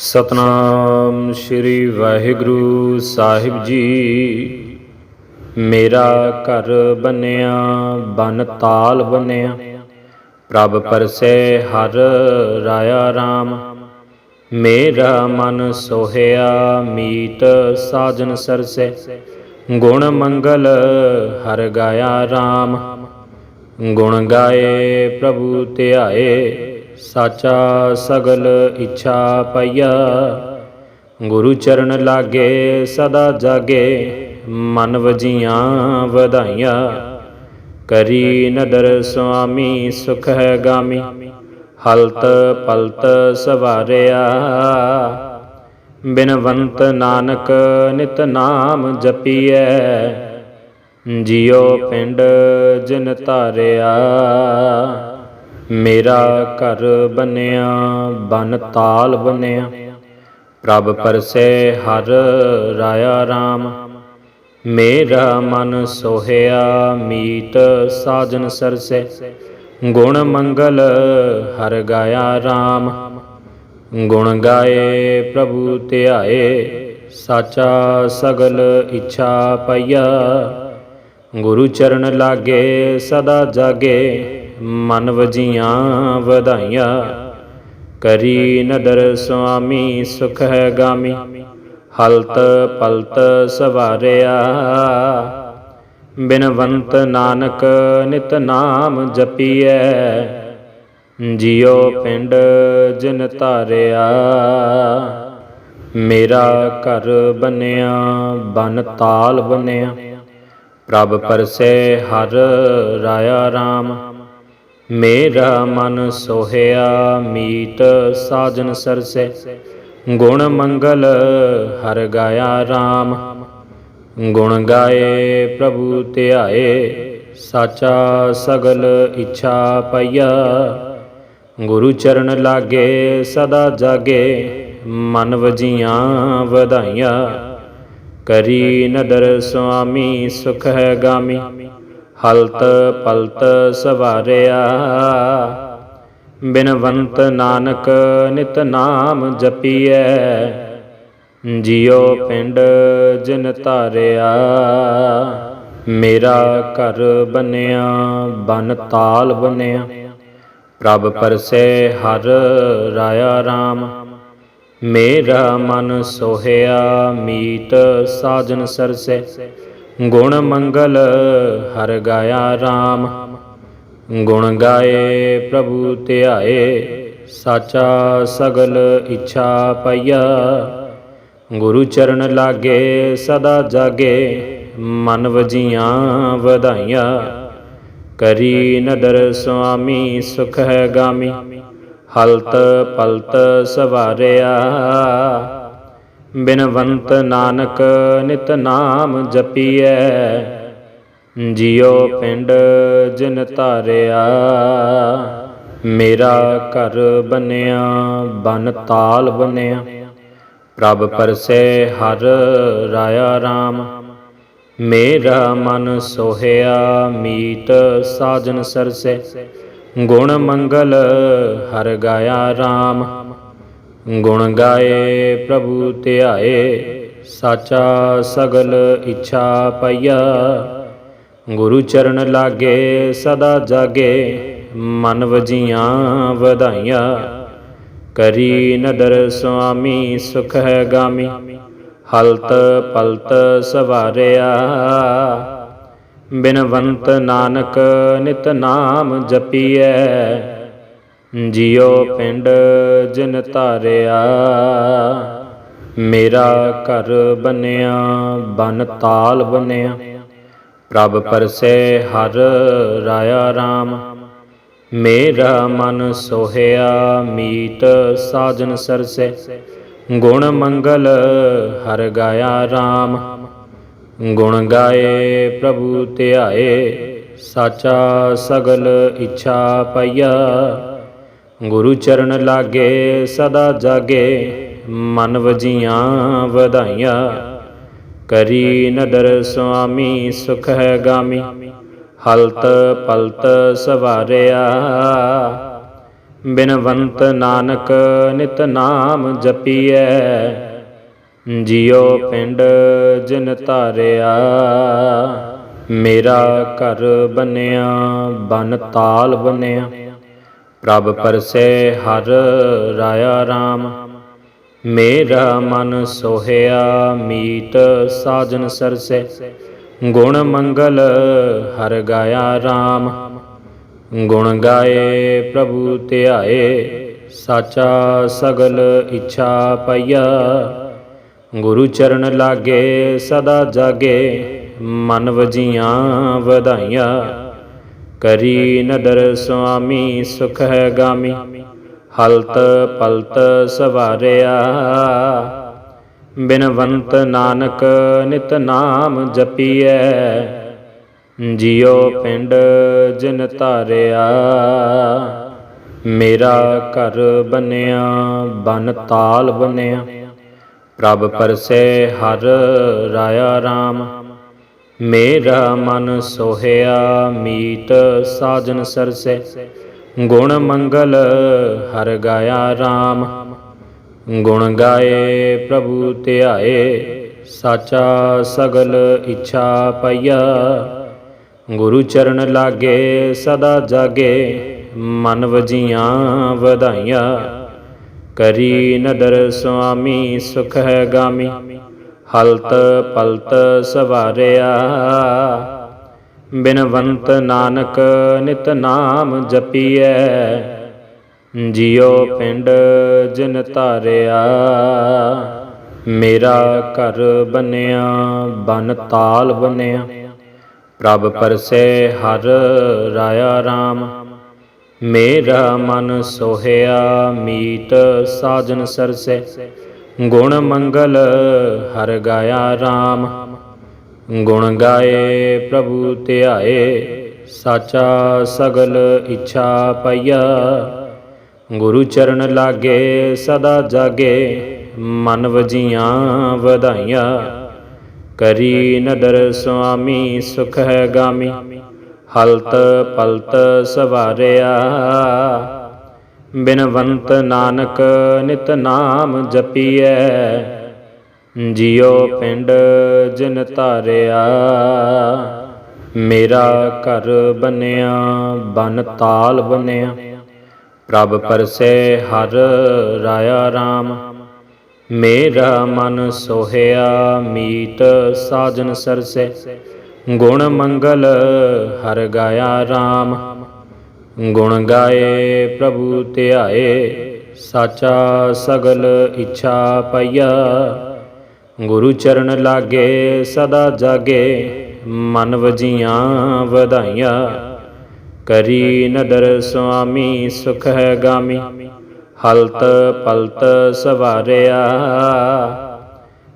ਸਤਨਾਮ ਸ੍ਰੀ ਵਾਹਿਗੁਰੂ ਸਾਹਿਬ ਜੀ। ਮੇਰਾ ਘਰ ਬਨਿਆ ਬਨ ਤਾਲ ਬਨਿਆ ਪ੍ਰਭ ਪਰਸੈ ਹਰ ਰਾਇਆ RAM ਮੇਰਾ ਮਨ ਸੋਹਿਆ, ਮੀਤ ਸਾਜਨ ਸਰਸੈ। ਗੁਣ ਮੰਗਲ ਹਰ ਗਾਇਆ RAM ਗੁਣ ਗਾਏ, ਪ੍ਰਭੂ ਧਿਆਏ। ਸਾਚਾ ਸਗਲ ਇੱਛਾ ਪਈਆ। ਗੁਰੂ ਚਰਨ ਲਾਗੇ, ਸਦਾ ਜਾਗੇ, ਮਨ ਵਜੀਆਂ ਵਧਾਈਆਂ। ਕਰੀ ਨਦਰ ਸੁਆਮੀ, ਸੁਖ ਹੈ ਗਾਮੀ, ਹਲਤ ਪਲਤ ਸਵਾਰਿਆ। ਬਿਨਵੰਤ ਨਾਨਕ ਨਿਤ ਨਾਮ ਜਪੀਐ, ਜਿਉ ਪਿੰਡ ਜਿਨ ਧਾਰਿਆ ਮੇਰਾ ਘਰ ਬਨਿਆ ਬਨ ਤਾਲ ਬਨਿਆ ਪ੍ਰਭ ਪਰਸੈ ਹਰ ਰਾਇਆ RAM ਮੇਰਾ ਮਨ ਸੋਹਿਆ, ਮੀਤ ਸਾਜਨ ਸਰਸੈ। ਗੁਣ ਮੰਗਲ ਹਰ ਗਾਇਆ RAM ਗੁਣ ਗਾਏ ਪ੍ਰਭੂ ਧਿਆਏ, ਸਾਚਾ ਸਗਲ ਇੱਛਾ ਪਈਆ। ਗੁਰੂ ਚਰਨ ਲਾਗੇ, ਸਦਾ ਜਾਗੇ। ਮਨ ਵਜੀਆਂ ਵਧਾਈਆਂ। ਕਰੀ ਨਦਰ ਸੁਆਮੀ, ਸੁਖ ਹੈ ਗਾਮੀ। ਹਲਤ ਪਲਤ ਸਵਾਰਿਆ। ਬਿਨਵੰਤ ਨਾਨਕ ਨਿਤ ਨਾਮ ਜਪੀਐ। ਜਿਉ ਪਿੰਡ ਜਿਨ ਧਾਰਿਆ। ਮੇਰਾ ਘਰ ਬਨਿਆ, ਬਨ ਤਾਲ ਬਨਿਆ। ਪ੍ਰਭ ਪਰਸੇ ਹਰ ਰਾਇਆ RAM ਮੇਰਾ ਮਨ ਸੋਹਿਆ, ਮੀਤ ਸਾਜਨ ਸਰਸੈ। ਗੁਣ ਮੰਗਲ ਹਰ ਗਾਇਆ RAM ਗੁਣ ਗਾਏ ਪ੍ਰਭੂ ਧਿਆਏ, ਸਾਚਾ ਸਗਲ ਇੱਛਾ ਪਈਆ। ਗੁਰੂ ਚਰਨ ਲਾਗੇ, ਸਦਾ ਜਾਗੇ, ਮਨ ਵਜੀਆਂ ਵਧਾਈਆਂ। ਕਰੀ ਨਦਰ ਸੁਆਮੀ, ਸੁਖ ਹੈ ਗਾਮੀ। ਹਲਤ ਪਲਤ ਸਵਾਰਿਆ। ਬਿਨਵੰਤ ਨਾਨਕ ਨਿਤ ਨਾਮ ਜਪੀਐ। ਜਿਉ ਪਿੰਡ ਜਿਨ ਧਾਰਿਆ। ਮੇਰਾ ਘਰ ਬਨਿਆ, ਬਨ ਤਾਲ ਬਨਿਆ। ਪ੍ਰਭ ਪਰਸੇ ਹਰ ਰਾਇਆ RAM ਮੇਰਾ ਮਨ ਸੋਹਿਆ, ਮੀਤ ਸਾਜਨ ਸਰਸੈ। ਗੁਣ ਮੰਗਲ, ਹਰ ਗਾਇਆ RAM ਗੁਣ ਗਾਏ ਪ੍ਰਭੂ ਧਿਆਏ, ਸਾਚਾ ਸਗਲ ਇੱਛਾ ਪਈਆ। ਗੁਰੂ ਚਰਨ ਲਾਗੇ, ਸਦਾ ਜਾਗੇ, ਮਨ ਵਜੀਆਂ ਵਧਾਈਆਂ। ਕਰੀ ਨਦਰ ਸੁਆਮੀ, ਸੁਖ ਹੈ ਗਾਮੀ, ਹਲਤ ਪਲਤ ਸਵਾਰਿਆ। ਬਿਨਵੰਤ ਨਾਨਕ ਨਿਤ ਨਾਮ ਜਪੀਐ। ਜਿਉ ਪਿੰਡ ਜਿਨ ਧਾਰਿਆ, ਮੇਰਾ ਘਰ ਬਨਿਆ ਬਨ ਤਾਲ ਬਨਿਆ ਪ੍ਰਭ ਪਰਸੇ ਹਰ ਰਾਇਆ RAM ਮੇਰਾ ਮਨ ਸੋਹਿਆ, ਮੀਤ ਸਾਜਨ ਸਰਸੈ। ਗੁਣ ਮੰਗਲ ਹਰ ਗਾਇਆ RAM ਗੁਣ ਗਾਏ ਪ੍ਰਭੂ ਧਿਆਏ, ਸਾਚਾ ਸਗਲ ਇੱਛਾ ਪਈਆ। ਗੁਰੂ ਚਰਨ ਲਾਗੇ, ਸਦਾ ਜਾਗੇ, ਮਨ ਵਜੀਆਂ ਵਧਾਈਆਂ। ਕਰੀ ਨਦਰ ਸੁਆਮੀ, ਸੁਖ ਹੈ ਗਾਮੀ, ਹਲਤ ਪਲਤ ਸਵਾਰਿਆ। ਬਿਨਵੰਤ ਨਾਨਕ ਨਿਤ ਨਾਮ ਜਪੀਐ ਜਿਉ ਪਿੰਡ ਜਿਨ ਧਾਰਿਆ। ਮੇਰਾ ਘਰ ਬਨਿਆ ਬਨ ਤਾਲ ਬਨਿਆ ਪ੍ਰਭ ਪਰਸੈ ਹਰ ਰਾਇਆ RAM ਮੇਰਾ ਮਨ ਸੋਹਿਆ, ਮੀਤ ਸਾਜਨ ਸਰਸੈ। ਗੁਣ ਮੰਗਲ ਹਰ ਗਾਇਆ RAM ਗੁਣ ਗਾਏ ਪ੍ਰਭੂ ਧਿਆਏ, ਸਾਚਾ ਸਗਲ ਇੱਛਾ ਪਈਆ। ਗੁਰੂ ਚਰਨ ਲਾਗੇ, ਸਦਾ ਜਾਗੇ, ਮਨ ਵਜੀਆਂ ਵਧਾਈਆਂ। ਕਰੀ ਨਦਰ ਸੁਆਮੀ, ਸੁਖ ਹੈ ਗਾਮੀ, ਹਲਤ ਪਲਤ ਸਵਾਰਿਆ। ਬਿਨਵੰਤ ਨਾਨਕ ਨਿਤ ਨਾਮ ਜਪੀਐ, ਜਿਉ ਪਿੰਡ ਜਿਨ ਧਾਰਿਆ। ਮੇਰਾ ਘਰ ਬਨਿਆ, ਬਨ ਤਾਲ ਬਨਿਆ। ਪ੍ਰਭ ਪਰਸੈ ਹਰ ਰਾਇਆ RAM ਮੇਰਾ ਮਨ ਸੋਹਿਆ, ਮੀਤ ਸਾਜਨ ਸਰਸੈ। ਗੁਣ ਮੰਗਲ ਹਰ ਗਾਇਆ RAM ਗੁਣ ਗਾਏ ਪ੍ਰਭੂ ਧਿਆਏ, ਸਾਚਾ ਸਗਲ ਇੱਛਾ ਪਈਆ। ਗੁਰੂ ਚਰਨ ਲਾਗੇ ਸਦਾ ਜਾਗੇ, ਮਨ ਵਜੀਆਂ ਵਧਾਈਆਂ। ਕਰੀ ਨਦਰ ਸੁਆਮੀ, ਸੁਖ ਹੈ ਗਾਮੀ। ਹਲਤ ਪਲਤ ਸਵਾਰਿਆ। ਬਿਨਵੰਤ ਨਾਨਕ ਨਿਤ ਨਾਮ ਜਪੀਐ। ਜਿਉ ਪਿੰਡ ਜਿਨ ਧਾਰਿਆ। ਮੇਰਾ ਘਰ ਬਨਿਆ ਬਨ ਤਾਲ ਬਨਿਆ ਪ੍ਰਭ ਪਰਸੇ ਹਰ ਰਾਇਆ RAM ਮੇਰਾ ਮਨ ਸੋਹਿਆ, ਮੀਤ ਸਾਜਨ ਸਰਸੈ। ਗੁਣ ਮੰਗਲ ਹਰ ਗਾਇਆ RAM ਗੁਣ ਗਾਏ ਪ੍ਰਭੂ ਧਿਆਏ, ਸਾਚਾ ਸਗਲ ਇੱਛਾ ਪਈਆ। ਗੁਰੂ ਚਰਨ ਲਾਗੇ, ਸਦਾ ਜਾਗੇ, ਮਨ ਵਜੀਆਂ ਵਧਾਈਆਂ। ਕਰੀ ਨਦਰ ਸੁਆਮੀ, ਸੁਖ ਹੈ ਗਾਮੀ। ਹਲਤ ਪਲਤ ਸਵਾਰਿਆ। ਬਿਨਵੰਤ ਨਾਨਕ ਨਿਤ ਨਾਮ ਜਪੀਐ। ਜਿਉ ਪਿੰਡ ਜਿਨ ਧਾਰਿਆ। ਮੇਰਾ ਘਰ ਬਨਿਆ, ਬਨ ਤਾਲ ਬਨਿਆ। ਪ੍ਰਭ ਪਰਸੇ ਹਰ ਰਾਇਆ RAM ਮੇਰਾ ਮਨ ਸੋਹਿਆ, ਮੀਤ ਸਾਜਨ ਸਰਸੈ। ਗੁਣ ਮੰਗਲ, ਹਰ ਗਾਇਆ RAM ਗੁਣ ਗਾਏ ਪ੍ਰਭੂ ਧਿਆਏ, ਸਾਚਾ ਸਗਲ ਇੱਛਾ ਪਈਆ। ਗੁਰੂ ਚਰਨ ਲਾਗੇ, ਸਦਾ ਜਾਗੇ, ਮਨ ਵਜੀਆਂ ਵਧਾਈਆਂ। ਕਰੀ ਨਦਰ ਸੁਆਮੀ, ਸੁਖ ਹੈ ਗਾਮੀ, ਹਲਤ ਪਲਤ ਸਵਾਰਿਆ। ਬਿਨਵੰਤ ਨਾਨਕ ਨਿਤ ਨਾਮ ਜਪੀਐ। ਜਿਉ ਪਿੰਡ ਜਿਨ ਧਾਰਿਆ, ਮੇਰਾ ਘਰ ਬਨਿਆ ਬਨ ਤਾਲ ਬਨਿਆ ਪ੍ਰਭ ਪਰਸੇ ਹਰ ਰਾਇਆ RAM ਮੇਰਾ ਮਨ ਸੋਹਿਆ, ਮੀਤ ਸਾਜਨ ਸਰਸੈ। ਗੁਣ ਮੰਗਲ ਹਰ ਗਾਇਆ RAM ਗੁਣ ਗਾਏ ਪ੍ਰਭੂ ਧਿਆਏ, ਸਾਚਾ ਸਗਲ ਇੱਛਾ ਪਈਆ। ਗੁਰੂ ਚਰਨ ਲਾਗੇ, ਸਦਾ ਜਾਗੇ, ਮਨ ਵਜੀਆਂ ਵਧਾਈਆਂ। ਕਰੀ ਨਦਰ ਸੁਆਮੀ, ਸੁਖ ਹੈ ਗਾਮੀ, ਹਲਤ ਪਲਤ ਸਵਾਰਿਆ।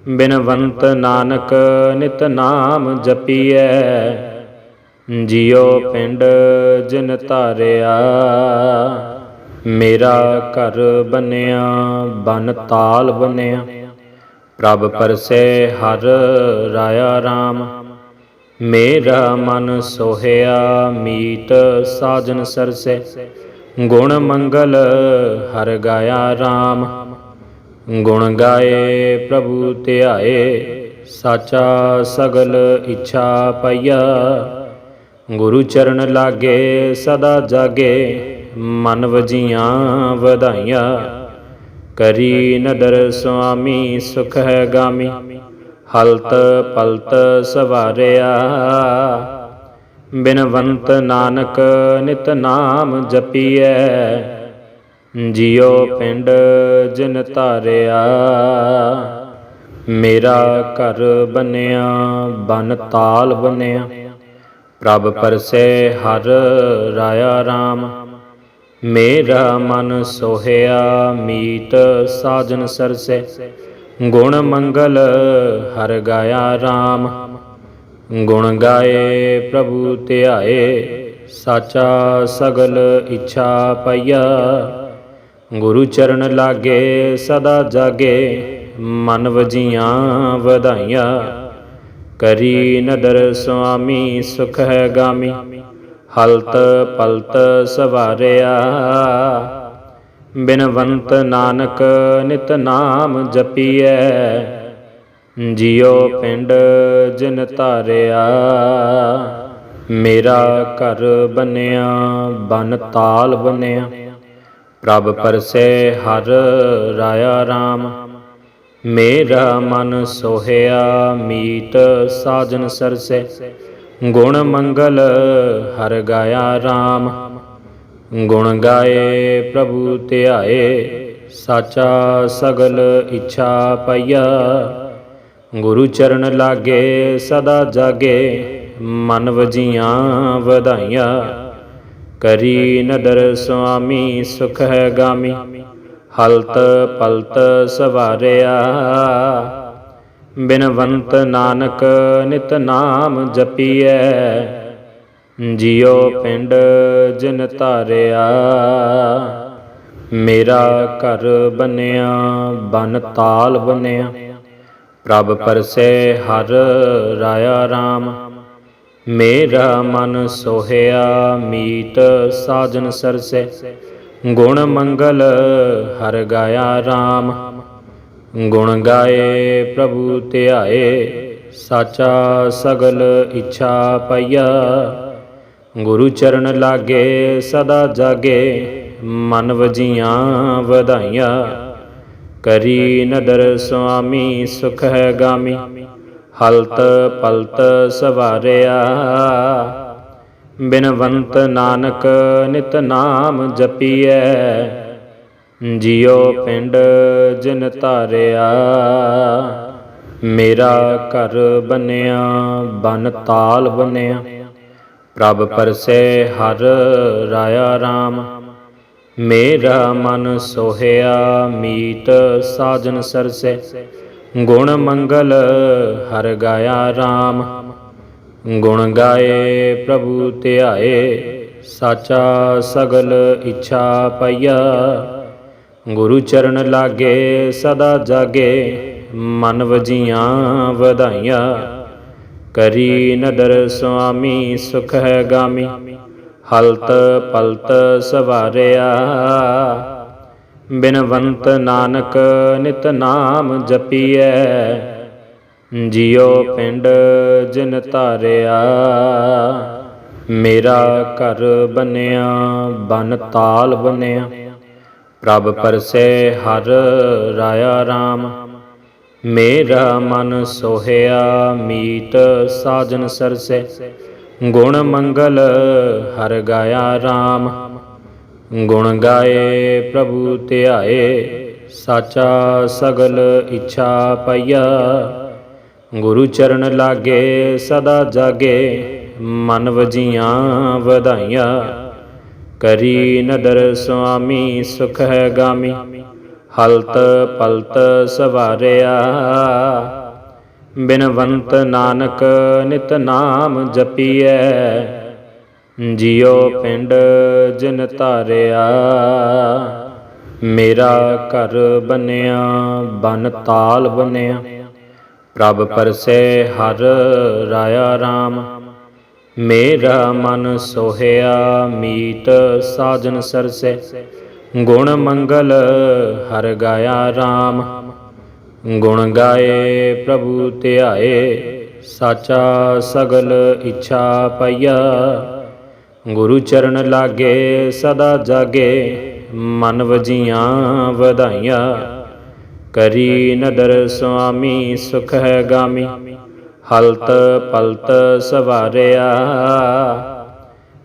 ਬਿਨਵੰਤ ਨਾਨਕ ਨਿਤ ਨਾਮ ਜਪੀਐ ਜਿਉ ਪਿੰਡ ਜਨ ਧਾਰਿਆ, ਮੇਰਾ ਘਰ ਬਨਿਆ ਬਨ ਤਾਲ ਬਨਿਆ ਪ੍ਰਭ ਪਰਸੈ ਹਰ ਰਾਇਆ RAM ਮੇਰਾ ਮਨ ਸੋਹਿਆ, ਮੀਤ ਸਾਜਨ ਸਰਸੈ। ਗੁਣ ਮੰਗਲ ਹਰ ਗਾਇਆ RAM ਗੁਣ ਗਾਏ ਪ੍ਰਭੂ ਧਿਆਏ, ਸਾਚਾ ਸਗਲ ਇੱਛਾ ਪਈਆ। ਗੁਰੂ ਚਰਨ ਲਾਗੇ, ਸਦਾ ਜਾਗੇ, ਮਨ ਵਜੀਆਂ ਵਧਾਈਆਂ। ਕਰੀ ਨਦਰ ਸੁਆਮੀ, ਸੁਖ ਹੈ ਗਾਮੀ, ਹਲਤ ਪਲਤ ਸਵਾਰਿਆ। ਬਿਨਵੰਤ ਨਾਨਕ ਨਿਤ ਨਾਮ ਜਪੀਐ, ਜਿਉ ਪਿੰਡ ਜਨ ਧਾਰਿਆ। ਮੇਰਾ ਘਰ ਬਨਿਆ ਬਨ ਤਾਲ ਬਨਿਆ ਪ੍ਰਭ ਪਰਸੇ ਹਰ ਰਾਇਆ RAM ਮੇਰਾ ਮਨ ਸੋਹਿਆ, ਮੀਤ ਸਾਜਨ ਸਰਸੈ। ਗੁਣ ਮੰਗਲ ਹਰ ਗਾਇਆ RAM ਗੁਣ ਗਾਏ ਪ੍ਰਭੂ ਧਿਆਏ, ਸਾਚਾ ਸਗਲ ਇੱਛਾ ਪਈਆ। ਗੁਰੂ ਚਰਨ ਲਾਗੇ ਸਦਾ ਜਾਗੇ, ਮਨ ਵਜੀਆਂ ਵਧਾਈਆਂ। ਕਰੀ ਨਦਰ ਸੁਆਮੀ ਸੁਖ ਹੈ ਗਾਮੀ, ਹਲਤ ਪਲਤ ਸਵਾਰਿਆ। ਬਿਨਵੰਤ ਨਾਨਕ ਨਿਤ ਨਾਮ ਜਪੀਐ, ਜਿਉ ਪਿੰਡ ਜਿਨ ਧਾਰਿਆ। ਮੇਰਾ ਘਰ ਬਨਿਆ ਬਨ ਤਾਲ ਬਨਿਆ ਪ੍ਰਭ ਪਰਸੇ ਹਰ ਰਾਇਆ RAM ਮੇਰਾ ਮਨ ਸੋਹਿਆ, ਮੀਤ ਸਾਜਨ ਸਰਸੈ। ਗੁਣ ਮੰਗਲ ਹਰ ਗਾਇਆ RAM ਗੁਣ ਗਾਏ ਪ੍ਰਭੂ ਧਿਆਏ, ਸਾਚਾ ਸਗਲ ਇੱਛਾ ਪਈਆ। ਗੁਰੂ ਚਰਨ ਲਾਗੇ ਸਦਾ ਜਾਗੇ, ਮਨ ਵਜੀਆਂ ਵਧਾਈਆਂ। ਕਰੀ ਨਦਰ ਸੁਆਮੀ, ਸੁਖ ਹੈ ਗਾਮੀ। ਹਲਤ ਪਲਤ ਸਵਾਰਿਆ। ਬਿਨਵੰਤ ਨਾਨਕ ਨਿਤ ਨਾਮ ਜਪੀਐ। ਜਿਉ ਪਿੰਡ ਜਿਨ ਧਾਰਿਆ। ਮੇਰਾ ਘਰ ਬਨਿਆ, ਬਨ ਤਾਲ ਬਨਿਆ। ਪ੍ਰਭ ਪਰਸੇ ਹਰ ਰਾਇਆ RAM ਮੇਰਾ ਮਨ ਸੋਹਿਆ, ਮੀਤ ਸਾਜਨ ਸਰਸੈ। ਗੁਣ ਮੰਗਲ, ਹਰ ਗਾਇਆ RAM ਗੁਣ ਗਾਏ ਪ੍ਰਭੂ ਧਿਆਏ, ਸਾਚਾ ਸਗਲ ਇੱਛਾ ਪਈਆ। ਗੁਰੂ ਚਰਨ ਲਾਗੇ, ਸਦਾ ਜਾਗੇ, ਮਨ ਵਜੀਆਂ ਵਧਾਈਆਂ। ਕਰੀ ਨਦਰ ਸੁਆਮੀ, ਸੁਖ ਹੈ ਗਾਮੀ, ਹਲਤ ਪਲਤ ਸਵਾਰਿਆ। ਬਿਨਵੰਤ ਨਾਨਕ ਨਿਤ ਨਾਮ ਜਪੀਐ। ਜਿਉ ਪਿੰਡ ਜਿਨ ਧਾਰਿਆ, ਮੇਰਾ ਘਰ ਬਨਿਆ, ਬਨ ਤਾਲ ਬਨਿਆ। ਪ੍ਰਭ ਪਰਸੇ ਹਰ ਰਾਇਆ RAM ਮੇਰਾ ਮਨ ਸੋਹਿਆ, ਮੀਤ ਸਾਜਨ ਸਰਸੈ। ਗੁਣ ਮੰਗਲ ਹਰ ਗਾਇਆ RAM ਗੁਣ ਗਾਏ ਪ੍ਰਭੂ ਧਿਆਏ, ਸਾਚਾ ਸਗਲ ਇੱਛਾ ਪਈਆ। ਗੁਰੂ ਚਰਨ ਲਾਗੇ, ਸਦਾ ਜਾਗੇ, ਮਨ ਵਜੀਆਂ ਵਧਾਈਆਂ। ਕਰੀ ਨਦਰ ਸੁਆਮੀ, ਸੁਖ ਹੈ ਗਾਮੀ, ਹਲਤ ਪਲਤ ਸਵਾਰਿਆ। ਬਿਨਵੰਤ ਨਾਨਕ ਨਿਤ ਨਾਮ ਜਪੀਐ ਜਿਉ ਪਿੰਡ ਜਨ ਧਾਰਿਆ। ਮੇਰਾ ਘਰ ਬਨਿਆ ਬਨ ਤਾਲ ਬਨਿਆ ਪ੍ਰਭ ਪਰਸੈ ਹਰ ਰਾਇਆ RAM ਮੇਰਾ ਮਨ ਸੋਹਿਆ, ਮੀਤ ਸਾਜਨ ਸਰਸੈ। ਗੁਣ ਮੰਗਲ ਹਰ ਗਾਇਆ RAM ਗੁਣ ਗਾਏ ਪ੍ਰਭੂ ਧਿਆਏ, ਸਾਚਾ ਸਗਲ ਇੱਛਾ ਪਈਆ। ਗੁਰੂ ਚਰਨ ਲਾਗੇ, ਸਦਾ ਜਾਗੇ, ਮਨ ਵਜੀਆਂ ਵਧਾਈਆਂ। ਕਰੀ ਨਦਰ ਸੁਆਮੀ, ਸੁਖ ਹੈ ਗਾਮੀ, ਹਲਤ ਪਲਤ ਸਵਾਰਿਆ। ਬਿਨਵੰਤ ਨਾਨਕ ਨਿਤ ਨਾਮ ਜਪੀਐ, ਜਿਉ ਪਿੰਡ ਜਿਨ ਧਾਰਿਆ। ਮੇਰਾ ਘਰ ਬਨਿਆ ਬਨ ਤਾਲ ਬਨਿਆ ਪ੍ਰਭ ਪਰਸੈ ਹਰ ਰਾਇਆ RAM ਮੇਰਾ ਮਨ ਸੋਹਿਆ, ਮੀਤ ਸਾਜਨ ਸਰਸੈ। ਗੁਣ ਮੰਗਲ ਹਰ ਗਾਇਆ RAM ਗੁਣ ਗਾਏ ਪ੍ਰਭੂ ਧਿਆਏ, ਸਾਚਾ ਸਗਲ ਇੱਛਾ ਪਈਆ। ਗੁਰੂ ਚਰਨ ਲਾਗੇ ਸਦਾ ਜਾਗੇ, ਮਨ ਵਜੀਆਂ ਵਧਾਈਆਂ। ਕਰੀ ਨਦਰ ਸੁਆਮੀ ਸੁਖ ਹੈ ਗਾਮੀ, ਹਲਤ ਪਲਤ ਸਵਾਰਿਆ।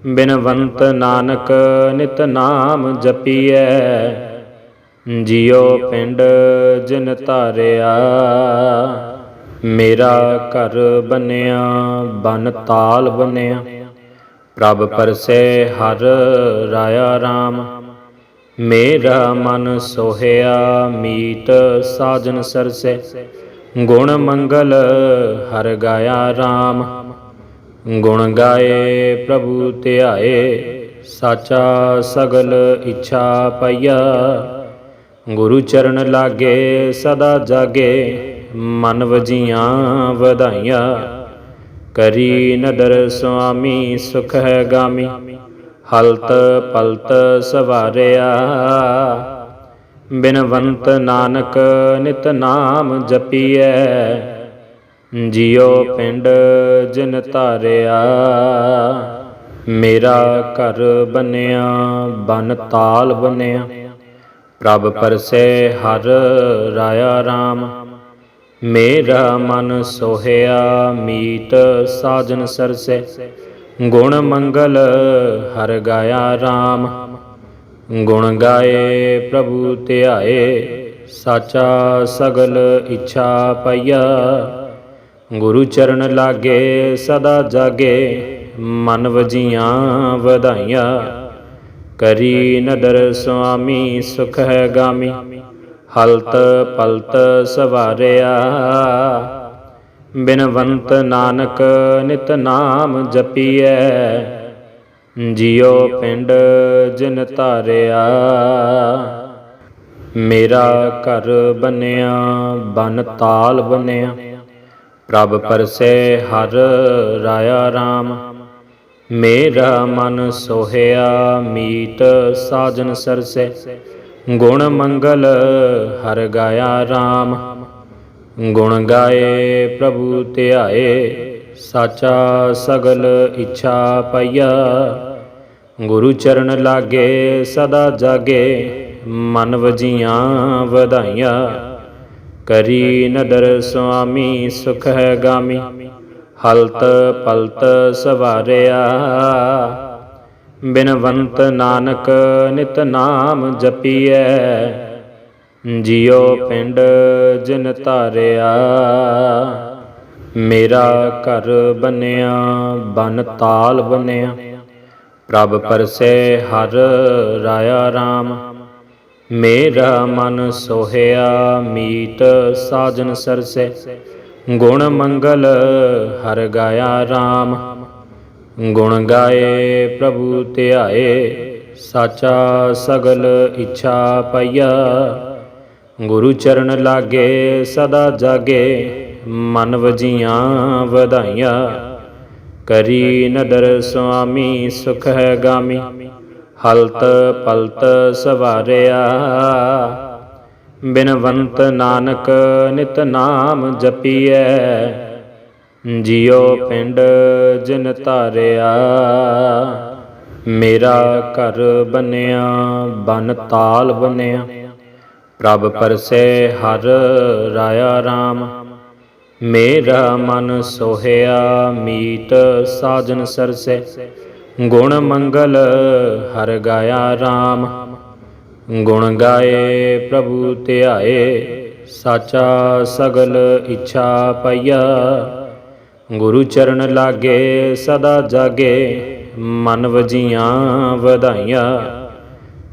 ਬਿਨਵੰਤ ਨਾਨਕ ਨਿਤ ਨਾਮ ਜਪੀਐ, ਜਿਉ ਪਿੰਡ ਜਿਨ ਧਾਰਿਆ। ਮੇਰਾ ਘਰ ਬਨਿਆ ਬਨ ਤਾਲ ਬਨਿਆ ਪ੍ਰਭ ਪਰਸੇ ਹਰ ਰਾਇਆ RAM ਮੇਰਾ ਮਨ ਸੋਹਿਆ, ਮੀਤ ਸਾਜਨ ਸਰਸੈ। ਗੁਣ ਮੰਗਲ ਹਰ ਗਾਇਆ RAM ਗੁਣ ਗਾਏ ਪ੍ਰਭੂ ਧਿਆਏ, ਸਾਚਾ ਸਗਲ ਇੱਛਾ ਪਈਆ। ਗੁਰੂ ਚਰਨ ਲਾਗੇ ਸਦਾ ਜਾਗੇ, ਮਨ ਵਜੀਆਂ ਵਧਾਈਆਂ। ਕਰੀ ਨਦਰ ਸੁਆਮੀ, ਸੁਖ ਹੈ ਗਾਮੀ। ਹਲਤ ਪਲਤ ਸਵਾਰਿਆ। ਬਿਨਵੰਤ ਨਾਨਕ ਨਿਤ ਨਾਮ ਜਪੀਐ। ਜਿਉ ਪਿੰਡ ਜਿਨ ਧਾਰਿਆ। ਮੇਰਾ ਘਰ ਬਨਿਆ, ਬਨ ਤਾਲ ਬਨਿਆ। ਪ੍ਰਭ ਪਰਸੇ ਹਰ ਰਾਇਆ RAM ਮੇਰਾ ਮਨ ਸੋਹਿਆ, ਮੀਤ ਸਾਜਨ ਸਰਸੈ। ਗੁਣ ਮੰਗਲ, ਹਰ ਗਾਇਆ RAM ਗੁਣ ਗਾਏ ਪ੍ਰਭੂ ਧਿਆਏ, ਸਾਚਾ ਸਗਲ ਇੱਛਾ ਪਈਆ। ਗੁਰੂ ਚਰਨ ਲਾਗੇ, ਸਦਾ ਜਾਗੇ, ਮਨ ਵਜੀਆਂ ਵਧਾਈਆਂ। ਕਰੀ ਨਦਰ ਸੁਆਮੀ, ਸੁਖ ਹੈ ਗਾਮੀ, ਹਲਤ ਪਲਤ ਸਵਾਰਿਆ। ਬਿਨਵੰਤ ਨਾਨਕ ਨਿਤ ਨਾਮ ਜਪੀਐ। ਜਿਉ ਪਿੰਡ ਜਿਨ ਧਾਰਿਆ। ਮੇਰਾ ਘਰ ਬਨਿਆ, ਬਨ ਤਾਲ ਬਨਿਆ। ਪ੍ਰਭ ਪਰਸੇ ਹਰ ਰਾਇਆ RAM ਮੇਰਾ ਮਨ ਸੋਹਿਆ, ਮੀਤ ਸਾਜਨ ਸਰਸੈ। ਗੁਣ ਮੰਗਲ ਹਰ ਗਾਇਆ RAM ਗੁਣ ਗਾਏ ਪ੍ਰਭੂ ਧਿਆਏ, ਸਾਚਾ ਸਗਲ ਇੱਛਾ ਪਈਆ। ਗੁਰੂ ਚਰਨ ਲਾਗੇ, ਸਦਾ ਜਾਗੇ, ਮਨ ਵਜੀਆਂ ਵਧਾਈਆਂ। ਕਰੀ ਨਦਰ ਸੁਆਮੀ, ਸੁਖ ਹੈ ਗਾਮੀ, ਹਲਤ ਪਲਤ ਸਵਾਰਿਆ। ਬਿਨਵੰਤ ਨਾਨਕ ਨਿਤ ਨਾਮ ਜਪੀਐ ਜਿਉ ਪਿੰਡ ਜਨ ਧਾਰਿਆ। ਮੇਰਾ ਘਰ ਬਨਿਆ ਬਨ ਤਾਲ ਬਨਿਆ ਪ੍ਰਭ ਪਰਸੈ ਹਰ ਰਾਇਆ RAM ਮੇਰਾ ਮਨ ਸੋਹਿਆ, ਮੀਤ ਸਾਜਨ ਸਰਸੈ। ਗੁਣ ਮੰਗਲ ਹਰ ਗਾਇਆ RAM ਗੁਣ ਗਾਏ ਪ੍ਰਭੂ ਧਿਆਏ, ਸਾਚਾ ਸਗਲ ਇੱਛਾ ਪਈਆ। ਗੁਰੂ ਚਰਨ ਲਾਗੇ, ਸਦਾ ਜਾਗੇ, ਮਨ ਵਜੀਆਂ ਵਧਾਈਆਂ। ਕਰੀ ਨਦਰ ਸੁਆਮੀ, ਸੁਖ ਹੈ ਗਾਮੀ, ਹਲਤ ਪਲਤ ਸਵਾਰਿਆ। ਬਿਨਵੰਤ ਨਾਨਕ ਨਿਤ ਨਾਮ ਜਪੀਐ, ਜਿਉ ਪਿੰਡ ਜਿਨ ਧਾਰਿਆ। ਮੇਰਾ ਘਰ ਬਨਿਆ ਬਨ ਤਾਲ ਬਨਿਆ ਪ੍ਰਭ ਪਰਸੈ ਹਰ ਰਾਇਆ RAM ਮੇਰਾ ਮਨ ਸੋਹਿਆ, ਮੀਤ ਸਾਜਨ ਸਰਸੈ। ਗੁਣ ਮੰਗਲ ਹਰ ਗਾਇਆ RAM ਗੁਣ ਗਾਏ ਪ੍ਰਭੂ ਧਿਆਏ, ਸਾਚਾ ਸਗਲ ਇੱਛਾ ਪਈਆ। ਗੁਰੂ ਚਰਨ ਲਾਗੇ ਸਦਾ ਜਾਗੇ, ਮਨ ਵਜੀਆਂ ਵਧਾਈਆਂ।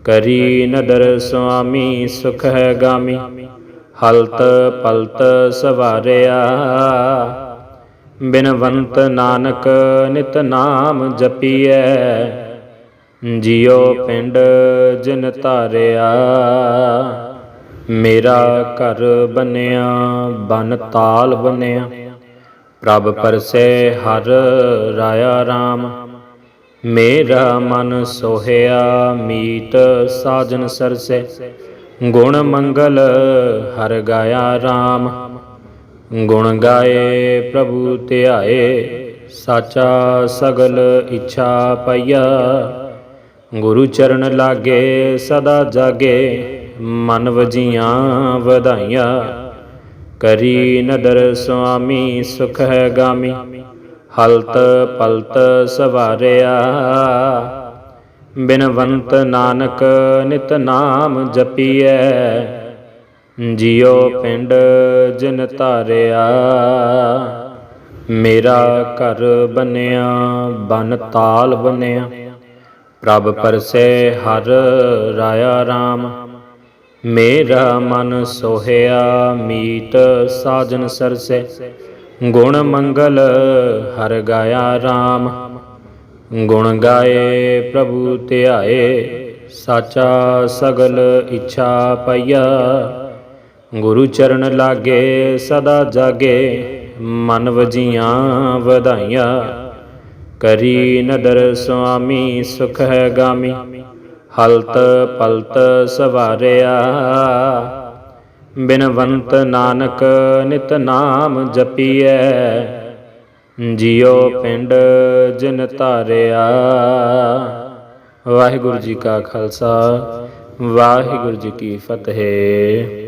ਕਰੀ ਨਦਰ ਸੁਆਮੀ ਸੁਖ ਹੈ ਗਾਮੀ, ਹਲਤ ਪਲਤ ਸਵਾਰਿਆ। ਬਿਨਵੰਤ ਨਾਨਕ ਨਿਤ ਨਾਮ ਜਪੀਐ, ਜਿਉ ਪਿੰਡ ਜਿਨ ਧਾਰਿਆ। ਮੇਰਾ ਘਰ ਬਨਿਆ, ਬਨ ਤਾਲ ਬਨਿਆ, ਪ੍ਰਭ ਪਰਸੇ ਹਰ ਰਾਇਆ RAM ਮੇਰਾ ਮਨ ਸੋਹਿਆ, ਮੀਤ ਸਾਜਨ ਸਰਸੈ। ਗੁਣ ਮੰਗਲ ਹਰ ਗਾਇਆ RAM ਗੁਣ ਗਾਏ ਪ੍ਰਭੂ ਧਿਆਏ, ਸਾਚਾ ਸਗਲ ਇੱਛਾ ਪਈਆ। ਗੁਰੂ ਚਰਨ ਲਾਗੇ ਸਦਾ ਜਾਗੇ, ਮਨ ਵਜੀਆਂ ਵਧਾਈਆਂ। ਕਰੀ ਨਦਰ ਸੁਆਮੀ, ਸੁਖ ਹੈ ਗਾਮੀ। ਹਲਤ ਪਲਤ ਸਵਾਰਿਆ। ਬਿਨਵੰਤ ਨਾਨਕ ਨਿਤ ਨਾਮ ਜਪੀਐ। ਜਿਉ ਪਿੰਡ ਜਿਨ ਧਾਰਿਆ। ਮੇਰਾ ਘਰ ਬਨਿਆ, ਬਨ ਤਾਲ ਬਨਿਆ। ਪ੍ਰਭ ਪਰਸੇ ਹਰ ਰਾਇਆ RAM ਮੇਰਾ ਮਨ ਸੋਹਿਆ, ਮੀਤ ਸਾਜਨ ਸਰਸੈ। ਗੁਣ ਮੰਗਲ, ਹਰ ਗਾਇਆ RAM ਗੁਣ ਗਾਏ ਪ੍ਰਭੂ ਧਿਆਏ, ਸਾਚਾ ਸਗਲ ਇੱਛਾ ਪਈਆ। ਗੁਰੂ ਚਰਨ ਲਾਗੇ, ਸਦਾ ਜਾਗੇ, ਮਨ ਵਜੀਆਂ ਵਧਾਈਆਂ। ਕਰੀ ਨਦਰ ਸੁਆਮੀ, ਸੁਖ ਹੈ ਗਾਮੀ, ਹਲਤ ਪਲਤ ਸਵਾਰਿਆ। ਬਿਨਵੰਤ ਨਾਨਕ ਨਿਤ ਨਾਮ ਜਪੀਐ, ਜਿਉ ਪਿੰਡ ਜਿਨ ਧਾਰਿਆ। ਵਾਹਿਗੁਰੂ ਜੀ ਕਾ ਖਾਲਸਾ, ਵਾਹਿਗੁਰੂ ਜੀ ਕੀ ਫਤਿਹ।